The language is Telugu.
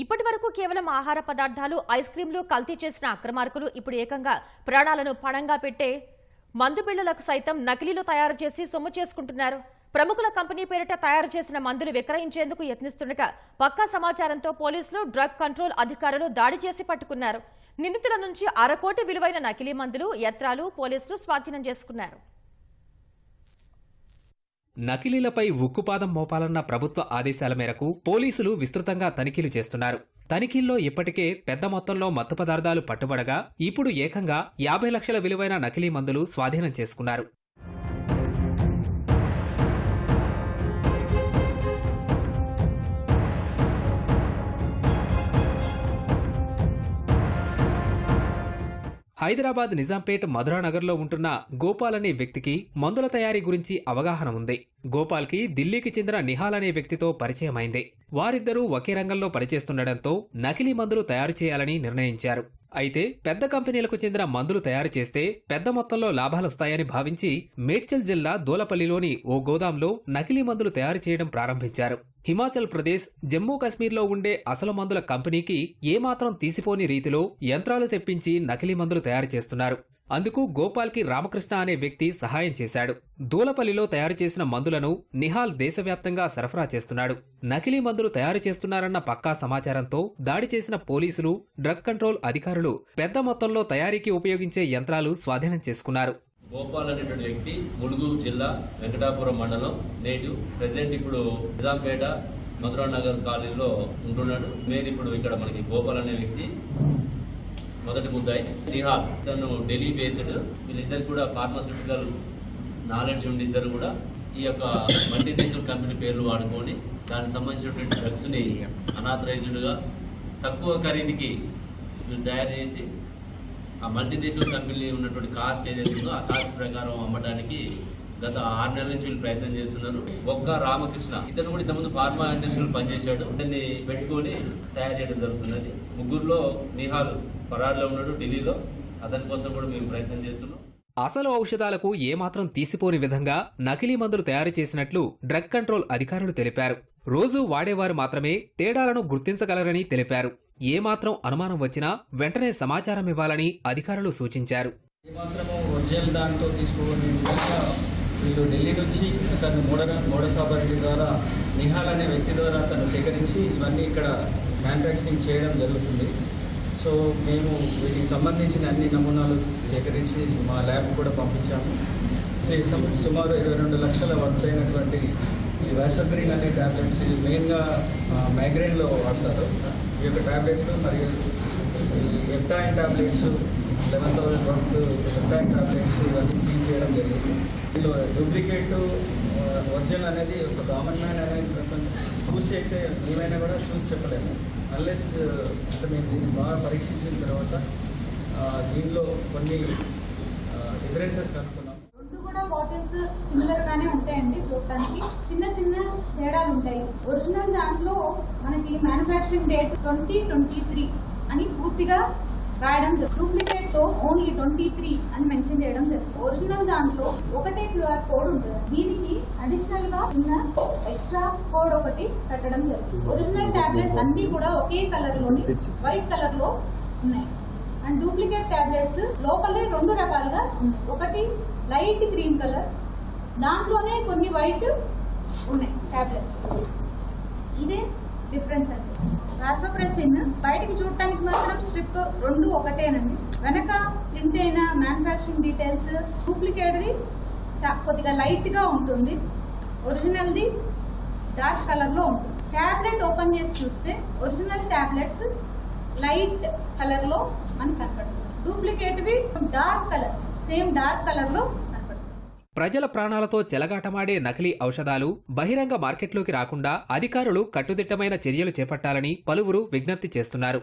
ఇప్పటి వరకు కేవలం ఆహార పదార్థాలు ఐస్ క్రీంలు కల్తీ చేసిన అక్రమార్కులు ఇప్పుడు ఏకంగా ప్రాణాలను పణంగా పెట్టే మందు బిళ్ళలకు సైతం నకిలీలు తయారు చేసి సొమ్ము చేసుకుంటున్నారు. ప్రముఖుల కంపెనీ పేరిట తయారు చేసిన మందులు విక్రయించేందుకు యత్నిస్తుండగా పక్కా సమాచారంతో పోలీసులు డ్రగ్ కంట్రోల్ అధికారులు దాడి చేసి పట్టుకున్నారు. నిందితుల నుంచి అరకోటి విలువైన నకిలీ మందులు యత్రాలు పోలీసులు స్వాధీనం చేసుకున్నారు. నకిలీలపై ఉక్కుపాదం మోపాలన్న ప్రభుత్వ ఆదేశాల మేరకు పోలీసులు విస్తృతంగా తనిఖీలు చేస్తున్నారు. తనిఖీల్లో ఇప్పటికే పెద్ద మొత్తంలో మత్తు పదార్థాలు పట్టుబడగా ఇప్పుడు ఏకంగా యాభై లక్షల విలువైన నకిలీ మందులు స్వాధీనం చేసుకున్నారు. హైదరాబాద్ నిజాంపేట్ మధురానగర్లో ఉంటున్న గోపాల్ అనే వ్యక్తికి మందుల తయారీ గురించి అవగాహన ఉంది. గోపాల్కి ఢిల్లీకి చెందిన నిహాల్ అనే వ్యక్తితో పరిచయమైంది. వారిద్దరూ ఒకే రంగంలో పనిచేస్తుండటంతో నకిలీ మందులు తయారు చేయాలని నిర్ణయించారు. అయితే పెద్ద కంపెనీలకు చెందిన మందులు తయారు చేస్తే పెద్ద మొత్తంలో లాభాలొస్తాయని భావించి మేడ్చల్ జిల్లా దోలపల్లిలోని ఓ గోదాంలో నకిలీ మందులు తయారు చేయడం ప్రారంభించారు. హిమాచల్ ప్రదేశ్ జమ్మూ కాశ్మీర్లో ఉండే అసలు మందుల కంపెనీకి ఏమాత్రం తీసిపోని రీతిలో యంత్రాలు తెప్పించి నకిలీ మందులు తయారు చేస్తున్నారు. అందుకు గోపాల్కి రామకృష్ణ అనే వ్యక్తి సహాయం చేశాడు. దూలపల్లిలో తయారు చేసిన మందులను నిహాల్ దేశవ్యాప్తంగా సరఫరా చేస్తున్నాడు. నకిలీ మందులు తయారు చేస్తున్నారన్న పక్కా సమాచారంతో దాడి చేసిన పోలీసులు డ్రగ్ కంట్రోల్ అధికారులు పెద్ద మొత్తంలో తయారీకి ఉపయోగించే యంత్రాలు స్వాధీనం చేసుకున్నారు. గోపాల్ అనేటువంటి వ్యక్తి ములుగు జిల్లా వెంకటాపురం మండలం నేటివ్ ప్రెసెంట్ ఇప్పుడు నిజాంపేట మధురా నగర్ కాలనీలో ఉంటున్నాడు. మేము ఇప్పుడు ఇక్కడ మనకి గోపాల్ అనే వ్యక్తి. మొదటి ముద్దాయి. నిహాల్ తను ఢిల్లీ బేస్డ్. వీళ్ళిద్దరు కూడా ఫార్మాస్యూటికల్ నాలెడ్జ్ ఉండి ఇద్దరు కూడా ఈ యొక్క మల్టీనేషనల్ కంపెనీ పేర్లు వాడుకొని దానికి సంబంధించినటువంటి డ్రగ్స్ని అనాథరైజ్డ్గా తక్కువ ఖరీదుకి తయారు చేసి ఆ మల్టీనేషనల్ కంపెనీ ఉన్నటువంటి కాస్ట్ ఏదైతే ఉందో ఆ కాస్ట్ ప్రకారం అమ్మడానికి గత ఆరు నెలల నుంచి వీళ్ళు ప్రయత్నం చేస్తున్నారు. ఒక్క రామకృష్ణ ఇతను కూడా ఇంతకుముందు ఫార్మా ఇండస్ట్రీలో పనిచేశాడు. ఇతన్ని పెట్టుకొని తయారు చేయడం జరుగుతున్నది. ముగ్గురులో నిహాల్ పరారులో ఉన్నాడు ఢిల్లీలో. అతని కోసం కూడా మేము ప్రయత్నం చేస్తున్నాం. అసలు ఔషధాలకు ఏమాత్రం తీసిపోని విధంగా నకిలీ మందులు తయారు చేసినట్లు డ్రగ్ కంట్రోల్ అధికారులు తెలిపారు. రోజూ వాడేవారు మాత్రమే తేడాలను గుర్తించగలరని తెలిపారు. ఏమాత్రం అనుమానం వచ్చినా వెంటనే సమాచారం ఇవ్వాలని అధికారులు సూచించారు. దాంతో వీళ్ళు ఢిల్లీ నుంచి తను మోడ మోడసాబర్జీ ద్వారా నిహాల్ అనే వ్యక్తి ద్వారా తను సేకరించి ఇవన్నీ ఇక్కడ మ్యానుఫ్యాక్చరింగ్ చేయడం జరుగుతుంది. సో మేము వీటికి సంబంధించిన అన్ని నమూనాలు సేకరించి మా ల్యాబ్ కూడా పంపించాము. సుమారు ఇరవై రెండు లక్షల వర్తైనటువంటి ఈ వ్యాసగ్రీన్ అనే ట్యాబ్లెట్స్ మెయిన్గా మైగ్రేన్లో వాడతారు. ఈ యొక్క ట్యాబ్లెట్స్ మరియు Eptoin tablets eleven thousand work Eptoin tablets ఇవన్నీ సీజ్ చేయడం జరిగింది. దీనిలో డూప్లికేట్ ఒరిజినల్ అనేది ఒక కామన్ మ్యాన్ అనేది కొంచెం చూసి అయితే ఏమైనా కూడా చూసి చెప్పలేము. అన్లెస్ అంటే మేము దీన్ని బాగా పరీక్షించిన తర్వాత దీనిలో కొన్ని డిఫరెన్సెస్ కనుక్కున్నాం రెండు కూడా బాటిల్స్ సిమిలర్గానే ఉంటాయండి. చూడటానికి చిన్న చిన్న తేడాలు ఉంటాయి. ఒరిజినల్ దాంట్లో మనకి manufacturing date twenty twenty three అని పూర్తిగా రాయడం డూప్లికేట్తో ఓన్లీ ట్వంటీ త్రీ అని మెన్షన్ చేయడం జరుగుతుంది ఒరిజినల్ దాంట్లో ఒకటే క్యూఆర్ కోడ్ ఉంటుంది. దీనికి అడిషనల్గా ఉన్న ఎక్స్ట్రా కోడ్ ఒకటి కట్టడం జరుగుతుంది ఒరిజినల్ టాబ్లెట్స్ అన్ని కూడా ఒకే కలర్లోని వైట్ కలర్లో ఉన్నాయి. అండ్ డూప్లికేట్ టాబ్లెట్స్ లోపలే రెండు రకాలుగా ఉన్నాయి. ఒకటి లైట్ గ్రీన్ కలర్ దాంట్లోనే కొన్ని వైట్ ఉన్నాయి టాబ్లెట్స్ ఇదే డిఫరెన్స్ అండి. రాసోప్రెసిన్ బయటికి చూడటానికి మాత్రం స్ట్రిప్ రెండు ఒకటేనండి. వెనక ప్రింట్ అయిన మ్యానుఫ్యాక్చరింగ్ డీటెయిల్స్ డూప్లికేట్ది చా- కొద్దిగా లైట్గా ఉంటుంది. ఒరిజినల్ది డార్క్ కలర్లో ఉంటుంది. టాబ్లెట్ ఓపెన్ చేసి చూస్తే ఒరిజినల్ టాబ్లెట్స్ లైట్ కలర్లో మనకు కనపడుతుంది. డూప్లికేట్వి డార్క్ కలర్ సేమ్ డార్క్ కలర్లో ప్రజల ప్రాణాలతో చెలగాటమాడే నకిలీ ఔషధాలు బహిరంగ మార్కెట్లోకి రాకుండా అధికారులు కట్టుదిట్టమైన చర్యలు చేపట్టాలని పలువురు విజ్ఞప్తి చేస్తున్నారు.